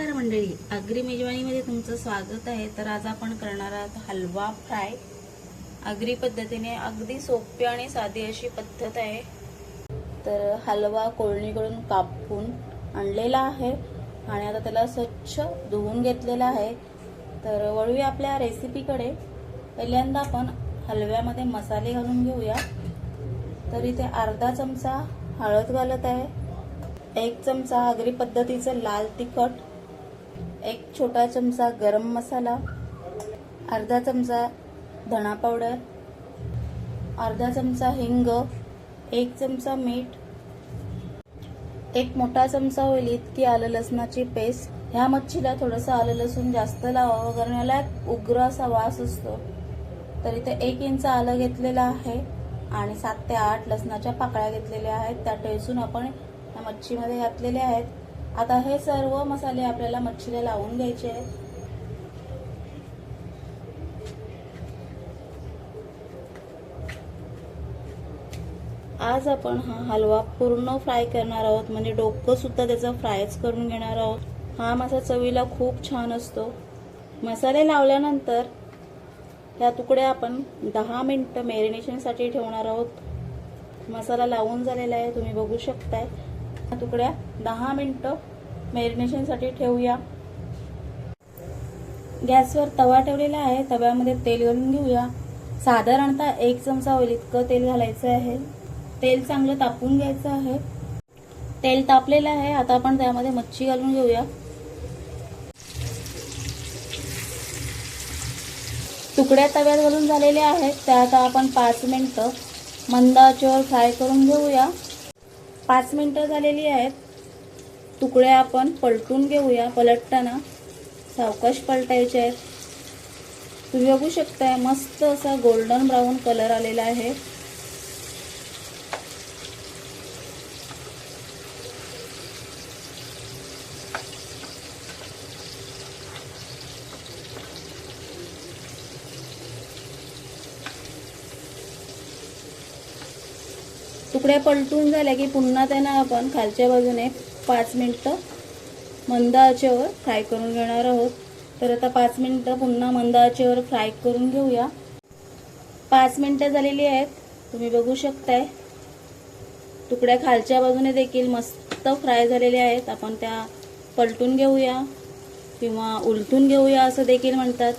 नमस्कार मंडळी. आगरी मेजवानीमध्ये तुमचं स्वागत आहे. तर आज आपण करणार आहोत हलवा फ्राय. आगरी पद्धतीने अगदी सोपी आणि साधी अशी पद्धत आहे. तर हलवा कोळणीकडून कापून आणलेला आहे आणि आता त्याला स्वच्छ धुवून घेतलेला आहे. तर वळूया आपल्या रेसिपीकडे. पहिल्यांदा आपण हलव्यामध्ये मसाले घालून घेऊया. तर इथे अर्धा चमचा हळद घालत आहे. एक चमचा आगरी पद्धतीचं लाल तिखट. एक छोटा चमचा गरम मसाला अर्धा चमचा धणा पावडर अर्धा चमचा हिंग एक चमचा मीठ एक मोठा चमचा होईल इतकी आलं लसणाची पेस्ट ह्या मच्छीला थोडंसं आलं लसूण जास्त लावावं कारण याला एक उग्र असा वास असतो. तर इथे एक इंच आलं घेतलेलं आहे आणि सात ते आठ लसणाच्या पाकळ्या घेतलेल्या आहेत. त्या टेचून आपण या मच्छीमध्ये घातलेले आहेत. आता हे सर्व मसाले आपल्याला मच्छीला लावून घ्यायचे आहेत. आज आपण हा हलवा पूर्ण फ्राय करणार आहोत म्हणजे डोकं सुद्धा त्याचं फ्रायच करून घेणार आहोत. हा मासा चवीला खूप छान असतो. मसाले लावल्यानंतर ह्या तुकड्या आपण दहा मिनटं मॅरिनेशनसाठी ठेवणार आहोत. मसाला लावून झालेला आहे तुम्ही बघू शकताय. ह्या तुकड्या दहा मिनटं मॅरिनेशनसाठी ठेवूया. गॅसवर तवा ठेवलेला आहे. तव्यामध्ये तेल घालून घेऊया. साधारणतः एक चमचा होईल इतकं तेल घालायचं आहे. तेल चांगलं तापून घ्यायचं आहे. तेल तापलेलं आहे. आता आपण त्यामध्ये मच्छी घालून घेऊया. तुकड्या तव्यात घालून झालेल्या आहेत. त्या आता आपण पाच मिनटं मंदाच्यावर फ्राय करून घेऊया. पाच मिनटं झालेली आहेत. तुकड्या आपण पलटून घेऊया पलटताना सावकाश पलटायचे आहेत. तुम्ही बघू शकताय मस्त असा गोल्डन ब्राऊन कलर आलेला आहे. तुकड्या पलटून झाल्या की पुन्हा त्यांना आपण खालच्या बाजूने पाच मिनटं मंद आचेवर फ्राय करून घेणार आहोत. तर आता पाच मिनटं पुन्हा मंद आचेवर फ्राय करून घेऊया. पाच मिनटं झालेली आहेत. तुम्ही बघू शकताय. तुकड्या खालच्या बाजूने देखील मस्त फ्राय झालेल्या आहेत. आपण त्या पलटून घेऊया किंवा उलटून घेऊया असं देखील म्हणतात.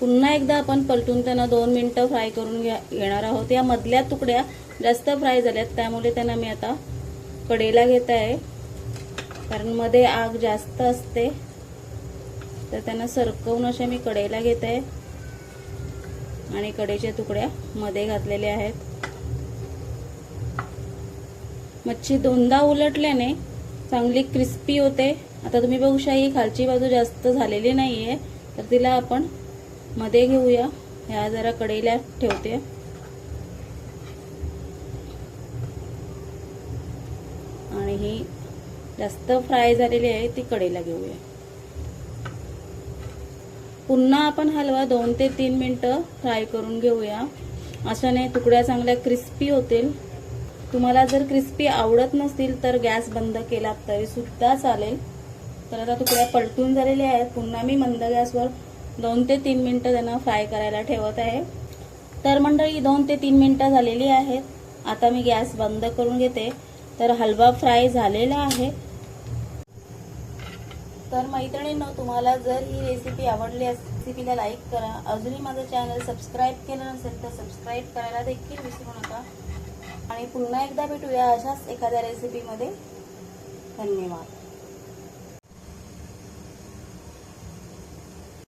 पुन्हा एकदा आपण पलटून त्यांना दोन मिनटं फ्राय करून घ्या घेणार आहोत. या मधल्या तुकड्या जास्त फ्राय झाल्यात त्यामुळे त्यांना मी आता कडेला घेत आहे. कारण मध्ये आग जास्त असते. तर त्यांना सरकवून अशा मी कडेला घेत आहे. आणि कडेच्या तुकड्या मध्ये घातलेल्या आहेत. मच्छी दोनदा उलटल्याने चांगली क्रिस्पी होते. आता तुम्ही बघू ही खालची बाजू जास्त झालेली नाही आहे तर तिला आपण मध्ये घेऊया. ह्या जरा कडेला ठेवते. आणि ही जास्त फ्राय झालेली आहे ती कडेला घेऊया. पुन्हा आपण हलवा दोन ते तीन मिनटं फ्राय करून घेऊया. अशाने तुकड्या चांगल्या क्रिस्पी होतील. तुम्हाला जर क्रिस्पी आवडत नसतील तर गॅस बंद केला तरी सुद्धा चालेल. तर आता तुकड्या पलटून झालेल्या आहेत. पुन्हा मी मंद गॅसवर दोन ते तीन मिनटं त्यांना फ्राय करायला ठेवत आहे. तर मंडळी दोन ते तीन मिनटं झालेली आहेत. आता मी गॅस बंद करून घेते. तर हलवा फ्राय झालेला आहे. तर मैत्रिणींनो तुम्हाला जर ही रेसिपी आवडली असेल रेसिपीला लाईक करा. अजूनही माझं चॅनल सबस्क्राईब केलं नसेल तर सबस्क्राईब करायला देखील विसरू नका. आणि पुन्हा एकदा भेटूया अशाच एखाद्या रेसिपीमध्ये धन्यवाद.